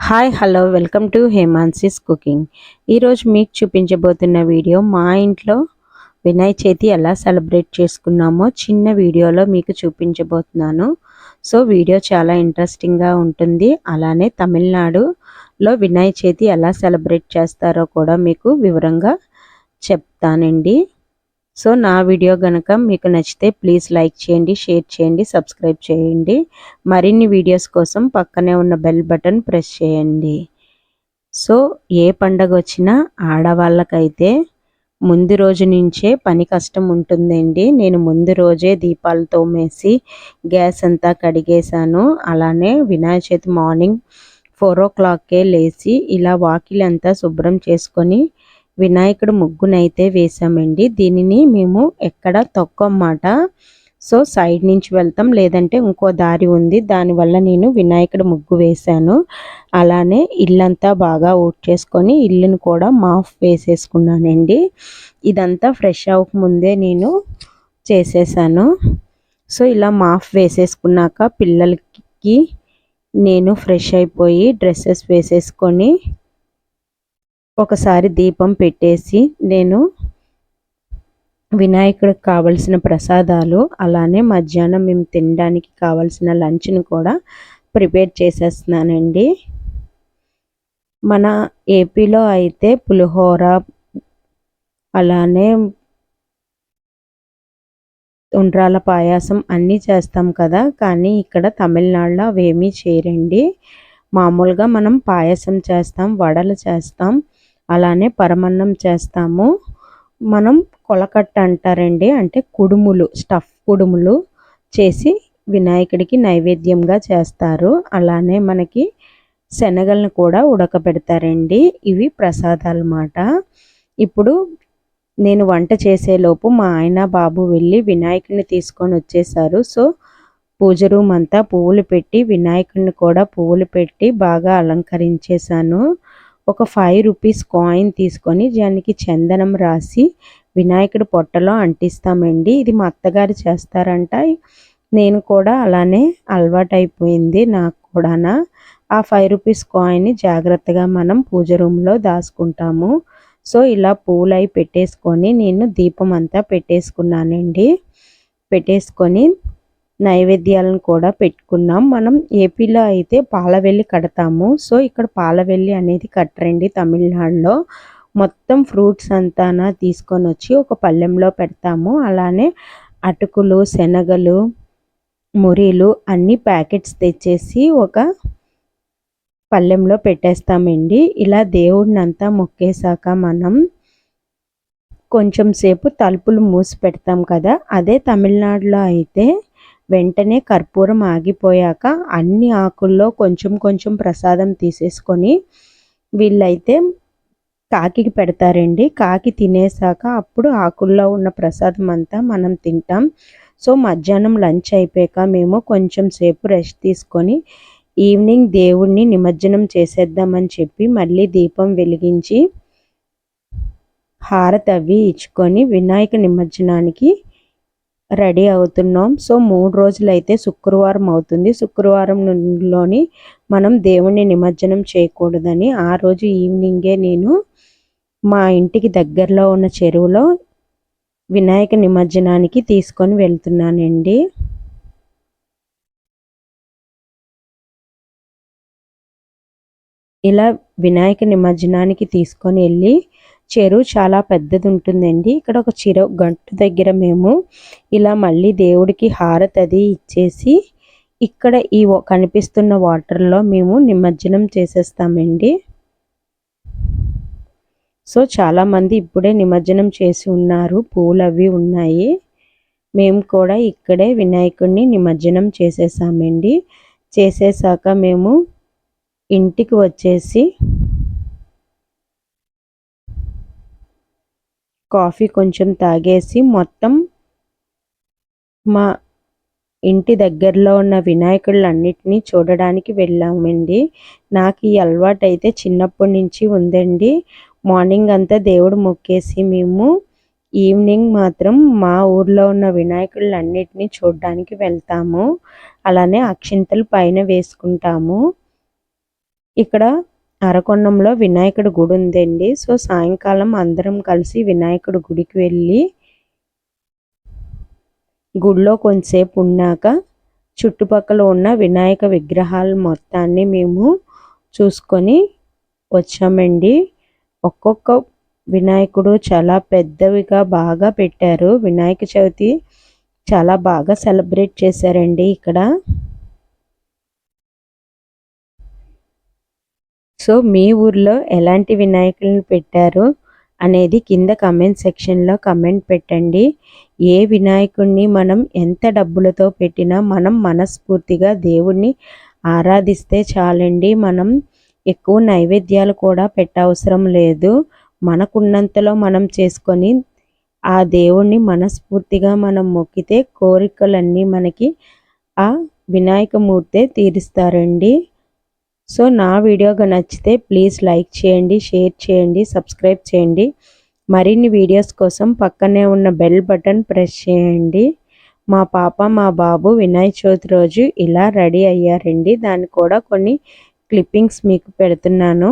Hi hello welcome to Hemansi's cooking. ఈరోజు మీకు చూపించబోతున్న video మా ఇంట్లో వినాయక చవితి ఎలా సెలబ్రేట్ చేసుకున్నామో చిన్న వీడియోలో మీకు చూపించబోతున్నాను. సో వీడియో చాలా ఇంట్రెస్టింగ్గా ఉంటుంది. అలానే తమిళనాడులో వినాయక చవితి ఎలా సెలబ్రేట్ చేస్తారో కూడా మీకు వివరంగా చెప్తానండి. సో నా వీడియో కనుక మీకు నచ్చితే ప్లీజ్ లైక్ చేయండి షేర్ చేయండి సబ్స్క్రైబ్ చేయండి. మరిన్ని వీడియోస్ కోసం పక్కనే ఉన్న బెల్ బటన్ ప్రెస్ చేయండి. సో ఏ పండగ వచ్చినా ఆడవాళ్ళకైతే ముందు రోజు నుంచే పని కష్టం ఉంటుందండి. నేను ముందు రోజే దీపాలు తోమేసి గ్యాస్ అంతా కడిగేశాను. అలానే వినాయక చవితి మార్నింగ్ ఫోర్ ఓ క్లాక్కే లేచి ఇలా వాకిలంతా శుభ్రం చేసుకొని వినాయకుడు ముగ్గునైతే వేసామండి దీనిని మేము ఎక్కడ తొక్కమాట. సో సైడ్ నుంచి వెళ్తాం. లేదంటే ఇంకో దారి ఉంది. దానివల్ల నేను వినాయకుడు ముగ్గు వేశాను. అలానే ఇల్లంతా బాగా ఊట్ చేసుకొని ఇల్లును కూడా మాఫ్ వేసేసుకున్నానండి. ఇదంతా ఫ్రెష్ అవ్వకముందే నేను చేసేసాను. సో ఇలా మాఫ్ వేసేసుకున్నాక పిల్లలకి నేను ఫ్రెష్ అయిపోయి డ్రెస్సెస్ వేసేసుకొని ఒకసారి దీపం పెట్టేసి నేను వినాయకుడికి కావలసిన ప్రసాదాలు అలానే మధ్యాహ్నం మేము తినడానికి కావలసిన లంచ్ను కూడా ప్రిపేర్ చేసేస్తున్నానండి. మన ఏపీలో అయితే పులిహోర అలానే ఉండ్రాల పాయాసం అన్నీ చేస్తాం కదా కానీ ఇక్కడ తమిళనాడులో అవేమీ చేయరండి. మామూలుగా మనం పాయసం చేస్తాం వడలు చేస్తాం. అలానే పరమన్నం చేస్తాము. మనం కొలకట్ట అంటారండి. అంటే కుడుములు స్టఫ్ కుడుములు చేసి వినాయకుడికి నైవేద్యంగా చేస్తారు. అలానే మనకి శనగలను కూడా ఉడకబెడతారండి. ఇవి ప్రసాదాలు ఇప్పుడు నేను వంట చేసేలోపు మా ఆయన బాబు వెళ్ళి వినాయకుడిని తీసుకొని వచ్చేసారు. సో పూజ రూమ్ అంతా పువ్వులు పెట్టి వినాయకుడిని కూడా పువ్వులు పెట్టి బాగా అలంకరించేశాను. ఒక ఫైవ్ రూపీస్ కాయిన్ తీసుకొని దానికి చందనం రాసి వినాయకుడి పొట్టలో అంటిస్తామండి. ఇది మా అత్తగారు చేస్తారంట. నేను కూడా అలానే అలవాటైపోయింది నాకు కూడానా. ఆ ఫైవ్ రూపీస్ కాయిన్ని జాగ్రత్తగా మనం పూజ రూమ్లో దాచుకుంటాము. సో ఇలా పూలై పెట్టేసుకొని నేను దీపం అంతా పెట్టేసుకున్నానండి. పెట్టేసుకొని నైవేద్యాలను కూడా పెట్టుకున్నాం. మనం ఏపీలో అయితే పాలవెల్లి కడతాము. సో ఇక్కడ పాలవెల్లి అనేది కట్టరండి తమిళనాడులో. మొత్తం ఫ్రూట్స్ అంతా తీసుకొని వచ్చి ఒక పళ్ళెంలో పెడతాము. అలానే అటుకులు శనగలు మురీలు అన్ని ప్యాకెట్స్ తెచ్చేసి ఒక పళ్ళెంలో పెట్టేస్తామండి. ఇలా దేవుడిని అంతా మొక్కేశాక మనం కొంచెం సేపు తలుపులు మూసి పెడతాం కదా. అదే తమిళనాడులో అయితే వెంటనే కర్పూరం ఆగిపోయాక అన్ని ఆకుల్లో కొంచెం కొంచెం ప్రసాదం తీసేసుకొని వీళ్ళైతే కాకికి పెడతారండి. కాకి తినేసాక అప్పుడు ఆకుల్లో ఉన్న ప్రసాదం అంతా మనం తింటాం. సో మధ్యాహ్నం లంచ్ అయిపోయాక మేము కొంచెం సేపు రెస్ట్ తీసుకొని ఈవినింగ్ దేవుణ్ణి నిమజ్జనం చేసేద్దామని చెప్పి మళ్ళీ దీపం వెలిగించి హారతి అవి ఇచ్చుకొని వినాయక నిమజ్జనానికి రెడీ అవుతున్నాం. సో మూడు రోజులు అయితే శుక్రవారం అవుతుంది. శుక్రవారం శుక్రవారంలోని మనం దేవుణ్ణి నిమజ్జనం చేయకూడదని ఆ రోజు ఈవినింగే నేను మా ఇంటికి దగ్గరలో ఉన్న చెరువులో వినాయక నిమజ్జనానికి తీసుకొని వెళ్తున్నానండి. ఇలా వినాయక నిమజ్జనానికి తీసుకొని వెళ్ళి చెరువు చాలా పెద్దది ఉంటుందండి ఇక్కడ ఒక చిర గంటు దగ్గర మేము ఇలా మళ్ళీ దేవుడికి హారతి అది ఇచ్చేసి ఇక్కడ ఈ కనిపిస్తున్న వాటర్లో మేము నిమజ్జనం చేసేస్తామండి. సో చాలామంది ఇప్పుడే నిమజ్జనం చేసి ఉన్నారు. పూలు అవి ఉన్నాయి. మేము కూడా ఇక్కడే వినాయకుడిని నిమజ్జనం చేసేసామండి. చేసేసాక మేము ఇంటికి వచ్చేసి కాఫీ కొంచెం తాగేసి మొత్తం మా ఇంటి దగ్గరలో ఉన్న వినాయకుళ్ళన్నిటినీ చూడడానికి వెళ్ళామండి. నాకు ఈ అలవాటు అయితే చిన్నప్పటి నుంచి ఉందండి. మార్నింగ్ అంతా దేవుడు మొక్కేసి మేము ఈవినింగ్ మాత్రం మా ఊర్లో ఉన్న వినాయకుళ్ళన్నిటినీ చూడడానికి వెళ్తాము. అలానే అక్షింతలు పైన వేసుకుంటాము. ఇక్కడ అరకొండంలో వినాయకుడి గుడి ఉందండి. సో సాయంకాలం అందరం కలిసి వినాయకుడి గుడికి వెళ్ళి గుడిలో కొంతసేపు ఉన్నాక చుట్టుపక్కల ఉన్న వినాయక విగ్రహాలు మొత్తాన్ని మేము చూసుకొని వచ్చామండి. ఒక్కొక్క వినాయకుడు చాలా పెద్దవిగా బాగా పెట్టారు. వినాయక చవితి చాలా బాగా సెలబ్రేట్ చేశారండి ఇక్కడ. సో మీ ఊర్లో ఎలాంటి వినాయకులను పెట్టారు అనేది కింద కమెంట్ సెక్షన్లో కమెంట్ పెట్టండి. ఏ వినాయకుడిని మనం ఎంత డబ్బులతో పెట్టినా మనం మనస్ఫూర్తిగా దేవుణ్ణి ఆరాధిస్తే చాలండి. మనం ఎక్కువ నైవేద్యాలు కూడా పెట్టవసరం లేదు. మనకున్నంతలో మనం చేసుకొని ఆ దేవుణ్ణి మనస్ఫూర్తిగా మనం మొక్కితే కోరికలన్నీ మనకి ఆ వినాయకమూర్తే తీరుస్తారండి. సో నా వీడియోగా నచ్చితే ప్లీజ్ లైక్ చేయండి షేర్ చేయండి సబ్స్క్రైబ్ చేయండి. మరిన్ని వీడియోస్ కోసం పక్కనే ఉన్న బెల్ బటన్ ప్రెస్ చేయండి. మా పాప మా బాబు వినాయక చవితి రోజు ఇలా రెడీ అయ్యారండి. దాన్ని కూడా కొన్ని క్లిప్పింగ్స్ మీకు పెడుతున్నాను.